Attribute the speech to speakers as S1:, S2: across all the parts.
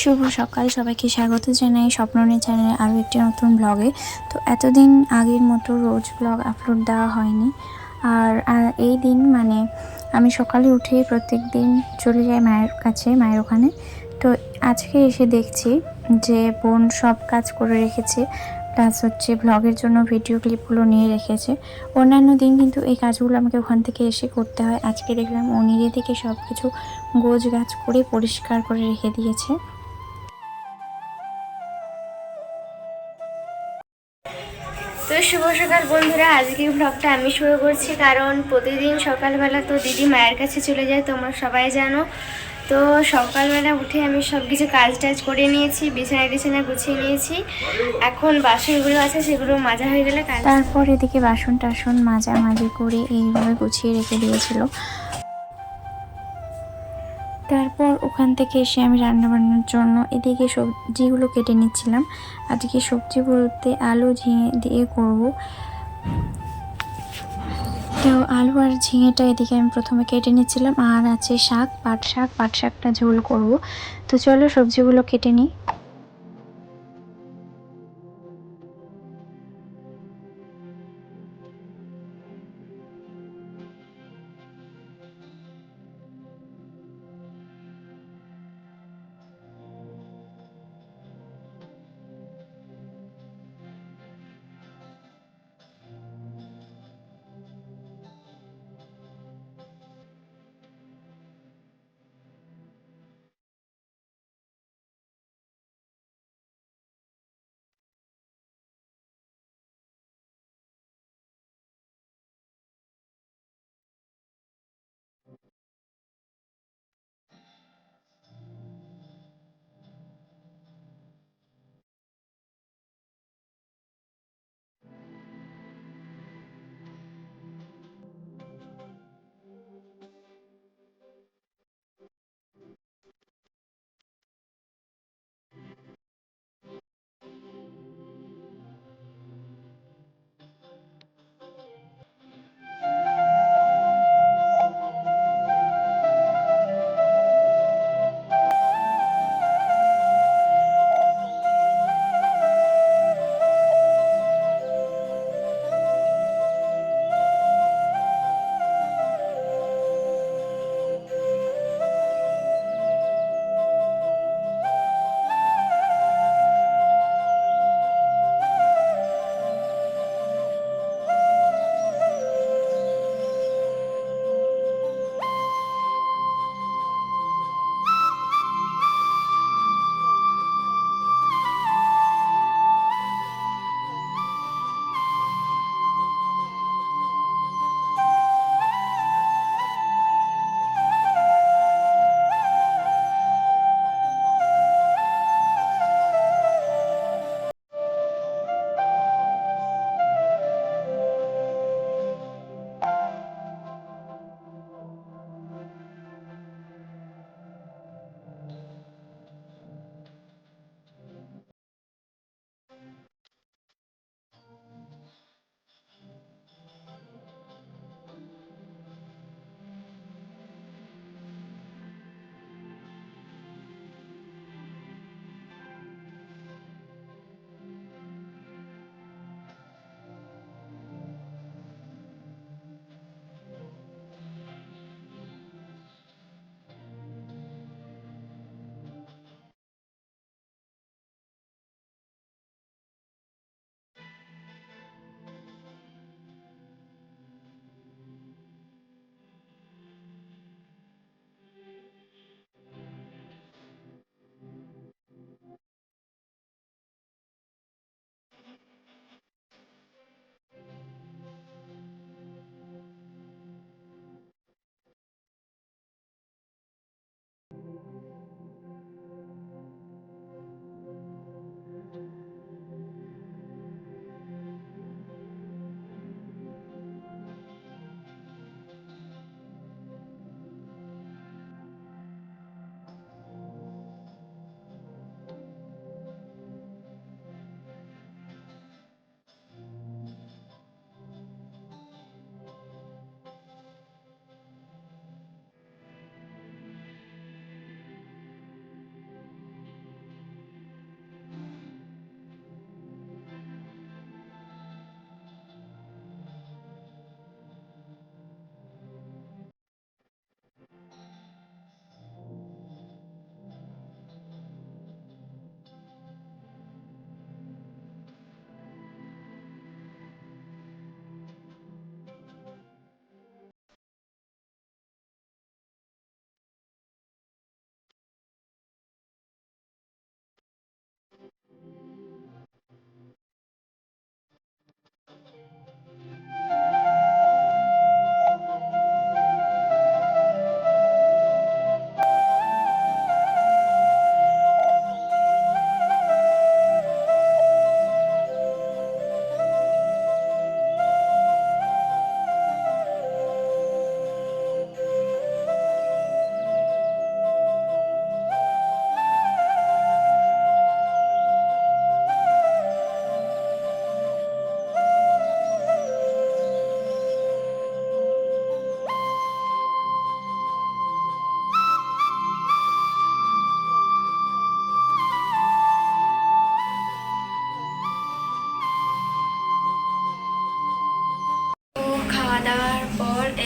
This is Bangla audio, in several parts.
S1: শুভ সকাল। সবাইকে স্বাগত জানাই স্বপ্ননী চ্যানেলে আরও একটি নতুন ব্লগে। তো এতদিন আগের মতো রোজ ব্লগ আপলোড দেওয়া হয়নি। আর এই দিন মানে আমি সকালে উঠে প্রত্যেক দিন চলে যাই মায়ের কাছে, মায়ের ওখানে। তো আজকে এসে দেখছি যে বোন সব কাজ করে রেখেছে। প্লাস হচ্ছে ব্লগের জন্য ভিডিও ক্লিপগুলো নিয়ে রেখেছে। অন্যান্য দিন কিন্তু এই কাজগুলো আমাকে ওখান থেকে এসে করতে হয়। আজকে দেখলাম ও নিজে থেকে সব কিছু গোছ গাছ করে পরিষ্কার করে রেখে দিয়েছে।
S2: শুভ সকাল বন্ধুরা। আজকে ব্লগটা আমি শুরু করছি কারণ প্রতিদিন সকালবেলা তো দিদি মায়ের কাছে চলে যায়, তোমরা সবাই জানো। তো সকালবেলা উঠে আমি সব কিছু কাজ টাজ করে নিয়েছি বিছানা টিছানা গুছিয়ে নিয়েছি। এখন বাসনগুলো আছে, সেগুলো মাজা হয়ে গেলে
S1: তারপর এদিকে বাসন টাসন মাজামাজি করে এইভাবে গুছিয়ে রেখে দিয়েছিল। তারপর ওখান থেকে এসে আমি রান্না বান্নার জন্য এদিকে সবজিগুলো কেটে নিচ্ছিলাম। আজকে সবজি বলতে আলু ঝিঙে দিয়ে করব। তো আলু আর ঝিঙেটা এদিকে আমি প্রথমে কেটে নিচ্ছিলাম। আর আছে শাক, পাট শাক, পাট শাকটা ঝোল করব। তো চলো সবজিগুলো কেটে নিই।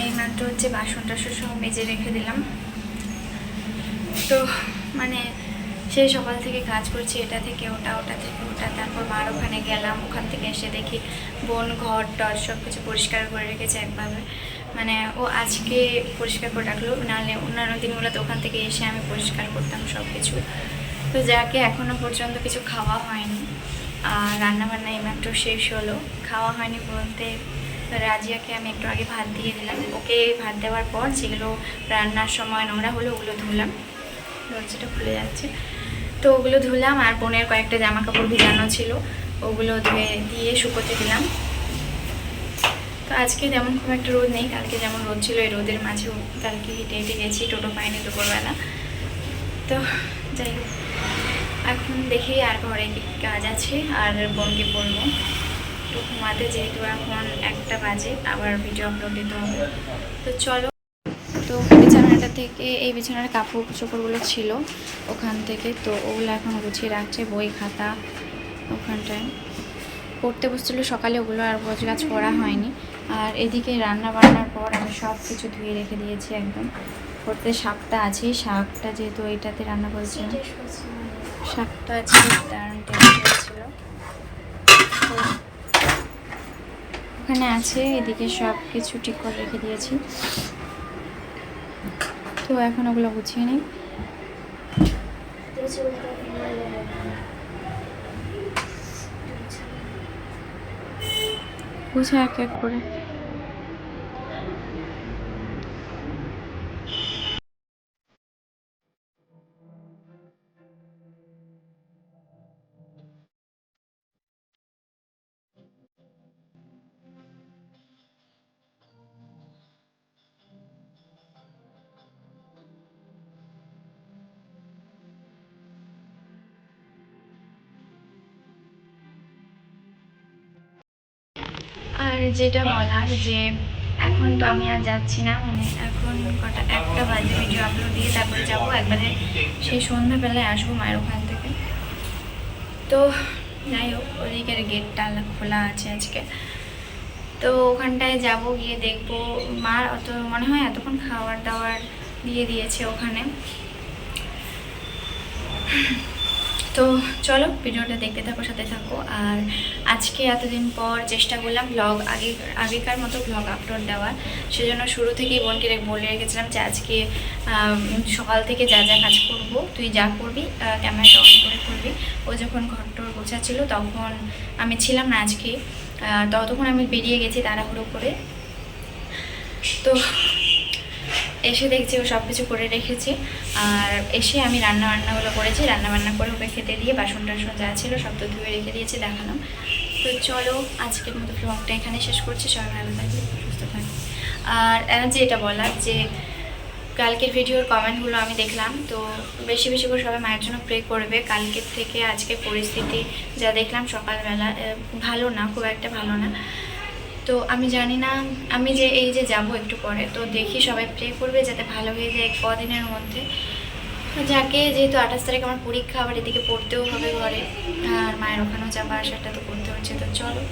S1: এইমাত্র হচ্ছে বাসন টাসন সব মেজে রেখে দিলাম। তো মানে সেই সকাল থেকে কাজ করছি, এটা থেকে ওটা ওটা থেকে ওটা, তারপর মার ওখানে গেলাম, ওখান থেকে এসে দেখি বোন, ঘর টর সব কিছু পরিষ্কার করে রেখেছে একভাবে। মানে ও আজকে পরিষ্কার করে রাখল, নাহলে অন্যান্য দিনগুলোতে ওখান থেকে এসে আমি পরিষ্কার করতাম সব কিছু তো যাকে এখনও পর্যন্ত কিছু খাওয়া হয়নি, আর রান্নাবান্না এইমাত্র শেষ হলো। খাওয়া হয়নি বলতে রাজিয়াকে আমি একটু আগে ভাত দিয়ে দিলাম। ওকে ভাত দেওয়ার পর যেগুলো রান্নার সময় নোংরা হলো ওগুলো ধুলাম। দরজাটা খুলে যাচ্ছে। তো ওগুলো ধুলাম আর বোনের কয়েকটা জামা কাপড় ভিজানো ছিল। ওগুলো ধুয়ে দিয়ে শুকোতে দিলাম। তো আজকে যেমন খুব একটা রোদ নেই। কালকে যেমন রোদ ছিল, এই রোদের মাঝেও কালকে হেঁটে হেঁটে গেছি, টোটো পাইনি দুপুরবেলা। তো যাই হোক, এখন দেখি আর ঘরে কি কাজ আছে, আর বোনকে বলব। তো ঘুমাতে, যেহেতু এখন একটা বাজে, আবার ভিডিও আপলোড দিতে হবে। তো চলো। তো বিছানাটা থেকে, এই বিছানার কাপড় চোপড়গুলো ছিল ওখান থেকে, তো ওগুলো এখন গুছিয়ে রাখছে, বই, খাতা ওখানটায়। পড়তে বসছিল সকালে, ওগুলো আর গোছ গাছ করা হয়নি। আর এদিকে রান্না বান্নার পর আমি সব কিছু ধুয়ে রেখে দিয়েছি একদম। করতে শাকটা আছে, শাকটা যেহেতু এইটাতে রান্না করেছিলাম। শাকটা আছে দারুণ ওখানে আছে, এদিকে সব কিছু ঠিক করে রেখে দিয়েছি। তো এখন ওগুলো গুছিয়ে নিই। গুছে এক এক করে। আর যেটা বলার যে এখন তো আমি আর যাচ্ছি না মানে এখন কটা, একটা বাজে ভিডিও আপলোড দিয়ে তারপরে যাব, একবারে সেই সন্ধ্যাবেলায় আসব মায়ের ওখান থেকে। তো যাই হোক, ওদিকের গেটটা খোলা আছে আজকে। তো ওখানটায় যাব, গিয়ে দেখব। মার অত, মনে হয় এতক্ষণ খাবার দাবার দিয়ে দিয়েছে ওখানে। তো চলো, ভিডিওটা দেখতে থাকো, সাথে থাকো। আর আজকে এতদিন পর চেষ্টা করলাম ব্লগ আগে, আগেকার মতো ব্লগ আপলোড দেওয়ার। সেজন্য শুরু থেকেই বোনকে বলে রেখেছিলাম যে আজকে সকাল থেকে যা যা কাজ করব, তুই যা করবি ক্যামেরাটা অন করে করবি। ও যখন ঘরটোর গোছাচ্ছিল তখন আমি ছিলাম না আজকে। ততক্ষণ আমি বেরিয়ে গেছি তাড়াহুড়ো করে। তো এসে দেখছি ও সব কিছু করে রেখেছে। আর এসে আমি রান্না বান্নাগুলো করেছি। রান্না বান্না করে ওকে খেতে দিয়ে বাসন টাসন যা ছিল সব তো ধুয়ে রেখে দিয়েছি, দেখালাম। তো চলো, আজকের মতো ব্লগটা এখানে শেষ করছি। সবাই ভালো থাকবে, সুস্থ থাকবে। আর যে এটা বলার যে, কালকের ভিডিওর কমেন্টগুলো আমি দেখলাম। তো বেশি বেশি করে সবাই মায়ের জন্য প্রে করবে। কালকের থেকে আজকে পরিস্থিতি যা দেখলাম সকালবেলা ভালো না, খুব একটা ভালো না। তো আমি জানি না, আমি যে এই যে যাব একটু পরে, তো দেখি সবাই প্রে করবে যাতে ভালো হয়ে যায় কদিনের মধ্যে। যাকে যেহেতু আঠাশ তারিখ আমার পরীক্ষা, আবার এদিকে পড়তেও হবে ঘরে, আর মায়ের ওখানেও যাবার আসাটা তো করতে হচ্ছে, তো চলো।